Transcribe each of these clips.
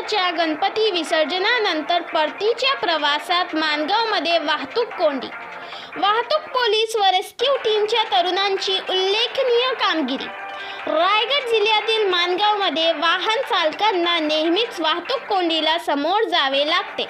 गणपती विसर्जनानंतर परतीच्या प्रवासात माणगावमध्ये वाहतूक कोंडी. वाहतूक पोलीस व रेस्क्यू टीमच्या तरुणांची उल्लेखनीय कामगिरी. रायगड जिल्ह्यातील माणगावमध्ये वाहन चालकांना नेहमीच वाहतूक कोंडीला समोर जावे लागते.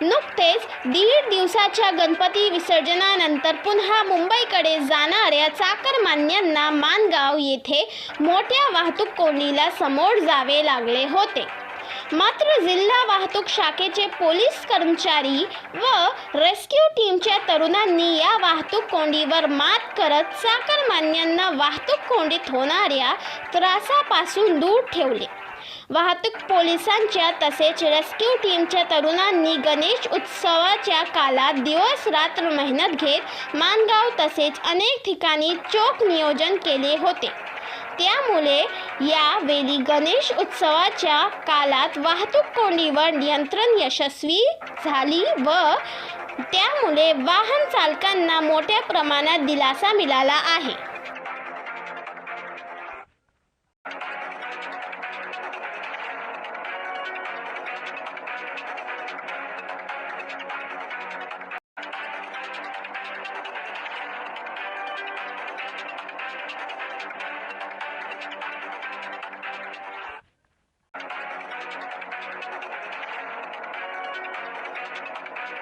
नुकतेच दीड दिवसाच्या गणपती विसर्जनानंतर पुन्हा मुंबईकडे जाणाऱ्या चाकरमान्यांना मानगाव येथे मोठ्या वाहतूक कोंडीला समोर जावे लागले होते. मात्र जिल्हा वाहतूक शाखेचे पोलीस कर्मचारी व रेस्क्यू टीमच्या तरुणांनी या वाहतूक कोंडीवर मात करत चाकरमान्यांना वाहतूक कोंडीत होणाऱ्या त्रासापासून दूर ठेवले. वाहतूक पोलिसांच्या तसेच रेस्क्यू टीमच्या तरुणांनी गणेश उत्सवाच्या काळात दिवस रात्र मेहनत घेत मानगाव तसेच अनेक ठिकाणी चोख नियोजन केले होते. त्यामुळे यावेळी गणेश उत्सवाच्या काळात वाहतूक कोंडीवर नियंत्रण यशस्वी झाली व त्यामुळे वाहन चालकांना मोठ्या प्रमाणात दिलासा मिळाला आहे.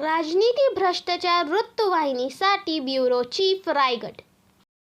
राजनीती भ्रष्टाचार वृत्तवाहिनीसाठी ब्युरो चीफ रायगड.